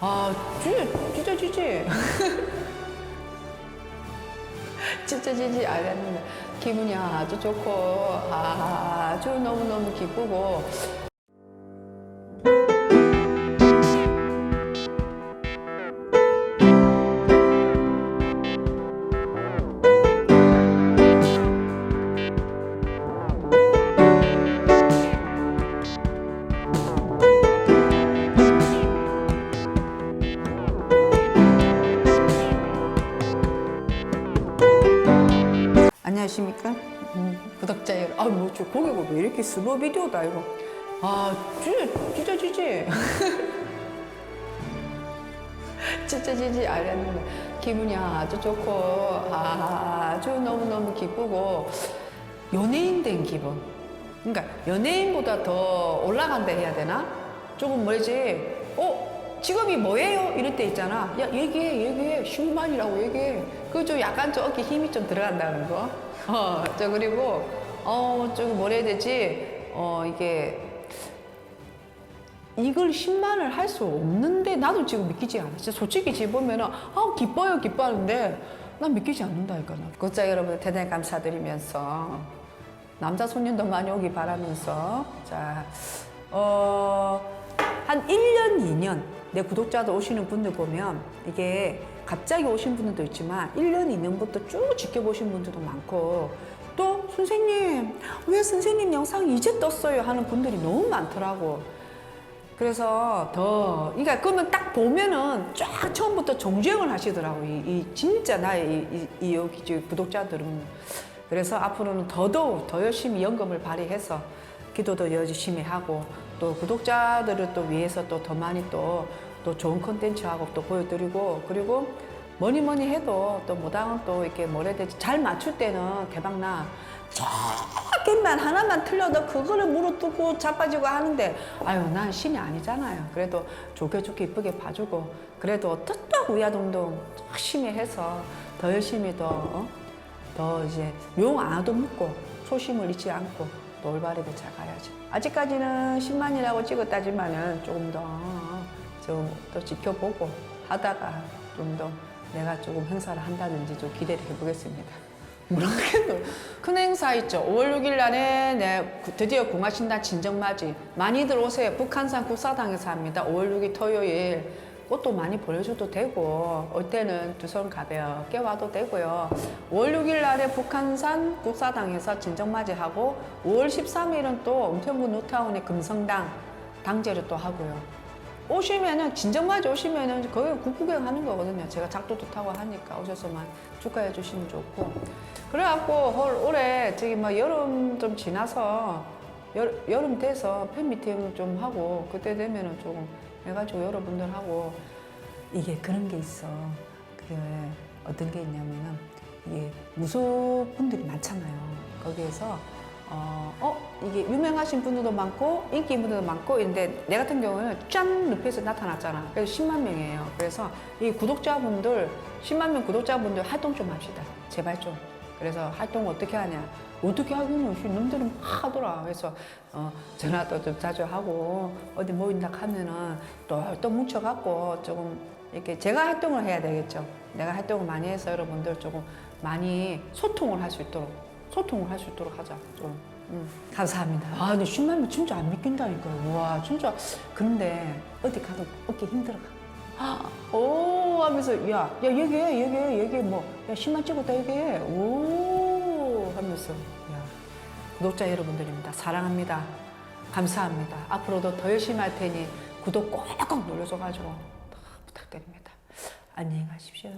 아, 진짜, 진짜 지지. 진짜 지지 알겠는데 기분이 아주 좋고 아주 너무너무 기쁘고 안녕하십니까? 음, 구독자 여러분 아 뭐 저 고개가 왜 이렇게 스로 비디오다 이거? 아 진짜 진짜 지지. 진짜 지지. 알겠는데 기분이 아주 좋고 아주 너무너무 기쁘고 연예인 된 기분. 그러니까 연예인보다 더 올라간다 해야 되나? 조금 뭐지? 어 직업이 뭐예요 이럴 때 있잖아 야 얘기해 얘기해 슈만이라고 얘기해 그 좀 약간 좀 어깨 힘이 좀 들어간다는 거 어 저 그리고 어 좀 뭐라 해야 되지 어 이게 이걸 10만을 할 수 없는데 나도 지금 믿기지 않아. 진짜 솔직히 지금 보면은 아 기뻐요 기뻐하는데 난 믿기지 않는다니까. 나. 구독자 여러분 대단히 감사드리면서 남자 손님도 많이 오기 바라면서 자 어. 한 1년, 2년 내 구독자들 오시는 분들 보면 이게 갑자기 오신 분들도 있지만 1년, 2년부터 쭉 지켜보신 분들도 많고 또 선생님 왜 선생님 영상 이제 떴어요 하는 분들이 너무 많더라고. 그래서 더, 그러니까 그러면 딱 보면은 쫙 처음부터 정주행을 하시더라고. 이, 이 진짜 나의 이, 이, 이 여기 구독자들은. 그래서 앞으로는 더더욱 더 열심히 연금을 발휘해서 기도도 열심히 하고 또 구독자들을 또 위해서 또 더 많이 또, 또 좋은 콘텐츠하고 또 보여드리고 그리고 뭐니 뭐니 해도 또 무당은 또 이렇게 뭐라 해야 되지 잘 맞출 때는 대박나 조금만 하나만 틀려도 그거를 물어뜯고 자빠지고 하는데 아유 난 신이 아니잖아요 그래도 좋게 좋게 이쁘게 봐주고 그래도 뜻도 위아동동 열심히 해서 더 열심히 더, 어? 더 이제 용 아도 묻고 초심을 잃지 않고 또 올바르게 잘 가야죠 아직까지는 10만이라고 찍었다지만은 조금 더좀더 지켜보고 하다가 좀 더 내가 조금 행사를 한다든지 좀 기대를 해보겠습니다. 뭐라겠노? 큰 행사 있죠. 5월 6일 날에 네, 구- 드디어 궁화신당 진정맞이 많이들 오세요. 북한산 국사당에서 합니다. 5월 6일 토요일 꽃도 많이 보내줘도 되고 올 때는 두 손 가볍게 와도 되고요. 5월 6일 날에 북한산 국사당에서 진정맞이하고 5월 13일은 또 은평구 뉴타운의 금성당 당제를 또 하고요. 오시면은 진정맞이 오시면은 거의 국구경 하는 거거든요. 제가 작두도 타고 하니까 오셔서만 축하해 주시면 좋고. 그래갖고 올, 올해 저기 뭐 여름 좀 지나서 여, 여름 돼서 팬미팅 좀 하고 그때 되면은 좀 해가지고 여러분들하고 이게 그런 게 있어. 그게 어떤 게 있냐면은 이게 무속분들이 많잖아요. 거기에서 어, 어, 이게 유명하신 분들도 많고, 인기 있는 분들도 많고, 근데 내 같은 경우는 짠! 늪에서 나타났잖아. 그래서 10만 명이에요. 그래서 이 구독자분들, 10만 명 구독자분들 활동 좀 합시다. 제발 좀. 그래서 활동 어떻게 하냐. 어떻게 하기는, 씨, 놈들은 막 하더라. 그래서, 어, 전화도 좀 자주 하고, 어디 모인다 하면은 또, 또 뭉쳐갖고 조금 이렇게 제가 활동을 해야 되겠죠. 내가 활동을 많이 해서 여러분들 조금 많이 소통을 할 수 있도록 소통을 할 수 있도록 하자. 좀. 음, 감사합니다. 아, 근데 10만 명 진짜 안 믿긴다니까요. 와, 진짜. 그런데 어디 가도 어깨 힘들어가. 아, 오 하면서 야, 야 얘기해, 얘기해, 얘기해. 뭐, 야 10만 찍었다 얘기해. 오 하면서 야 구독자 여러분들입니다. 사랑합니다. 감사합니다. 앞으로도 더 열심히 할 테니 구독 꼭꼭 눌러줘가지고 부탁드립니다. 안녕히 가십시오.